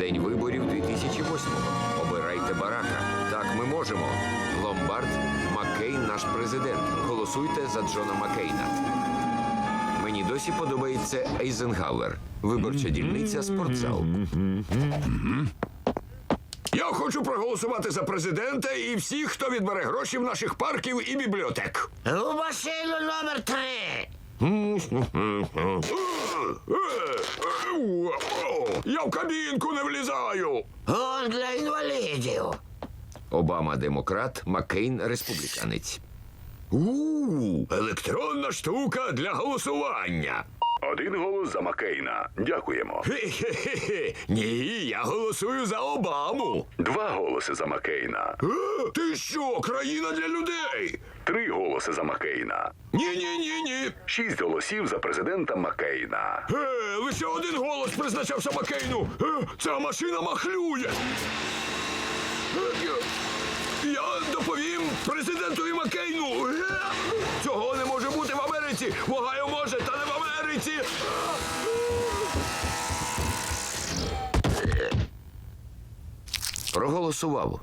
День виборів 2008-го. Обирайте барака. Так ми можемо. Ломбард, Маккейн наш президент. Голосуйте за Джона Маккейна. Мені досі подобається Ейзенгауер. Виборча дільниця спортзал. Я хочу проголосувати за президента і всіх, хто відбере гроші в наших парків і бібліотек. У машину номер три. Я в кабінку не влізаю. Он для інвалідів. Обама демократ, Маккейн республіканець. У, електронна штука для голосування. Один голос за Маккейна. Дякуємо. Хе-хе-хе. Ні, я голосую за Обаму. Два голоси за Маккейна. Е, Ти що, країна для людей? Три голоси за Маккейна. Ні, ні, ні, ні. Шість голосів за президента Маккейна. Е, лише один голос призначався Маккейну. Е, ця машина махлює. Е, я- доповім президентові Маккейну. Е, цього не може бути в Америці. В Огайо може, та не Америці. Проголосував.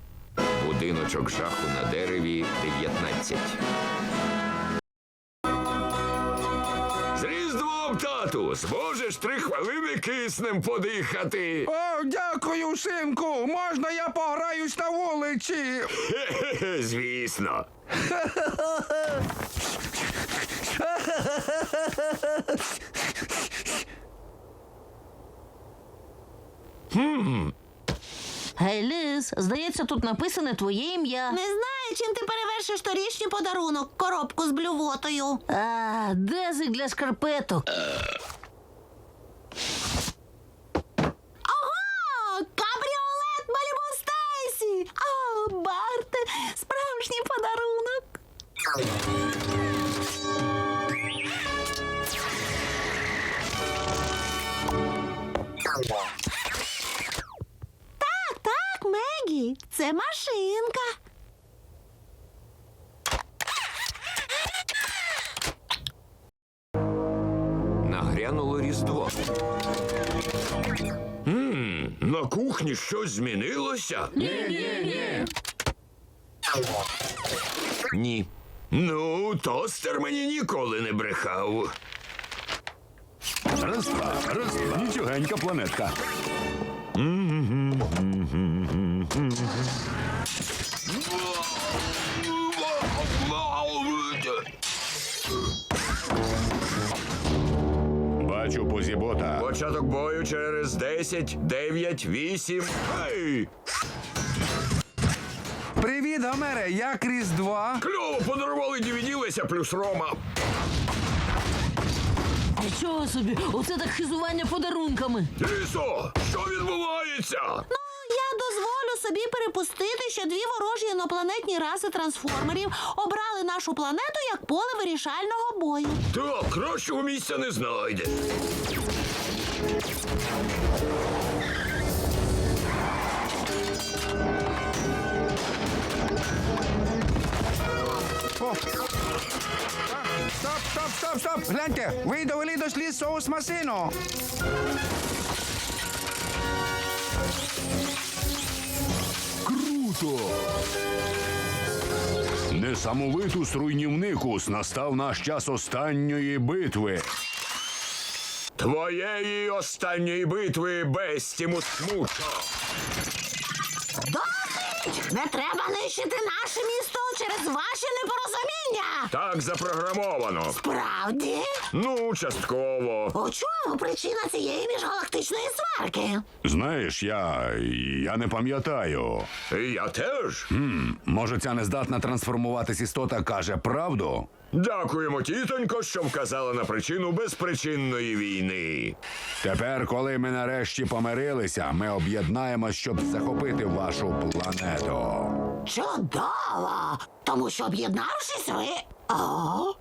Будиночок жаху на дереві 19. З Різдвом, тату, зможеш три хвилини киснем подихати. О, дякую, синку. Можна я пограюсь на вулиці? Хе-хе-хе, Звісно. Гей, Ліз, здається, тут написане твоє ім'я. Не знаю, чим ти перевершиш торішній подарунок, коробку з блювотою. А, дезик для шкарпеток. Так, так, Мегі, це машинка. Нагрянуло Різдво. На кухні щось змінилося? Ні. Ну, тостер мені ніколи не брехав. Раз, два, раз, два. Нічогенька планетка. Бачу позібота. Початок бою через 10, 9, 8. Ей! Привіт, Гомере, я Кріс 2. Кльово подарували DVD Леся плюс Рома. Нічого собі, оце так хизування подарунками. Лісо, що відбувається? Ну, я дозволю собі перепустити, що дві ворожі інопланетні раси трансформерів обрали нашу планету як поле вирішального бою. Так, кращого місця не знайде. Стоп, стоп, стоп. Гляньте, ви довели до слід соус масино. Круто! Несамовиту руйнівникус настав наш час останньої битви. Твоєї останньої битви Бестімус Мучо. Досить! Не треба нищити наше місто через ваші непорозуміння. Так запрограмовано. Правді? Ну, частково. У чому причина цієї міжгалактичної сварки? Знаєш, я. я не пам'ятаю. Я теж. Може, ця нездатна трансформуватись істота каже правду? Дякуємо, тітонько, що вказала на причину безпричинної війни. Тепер, коли ми нарешті помирилися, ми об'єднаємось, щоб захопити вашу планету. Чудово! Тому що об'єднавшись ви. О,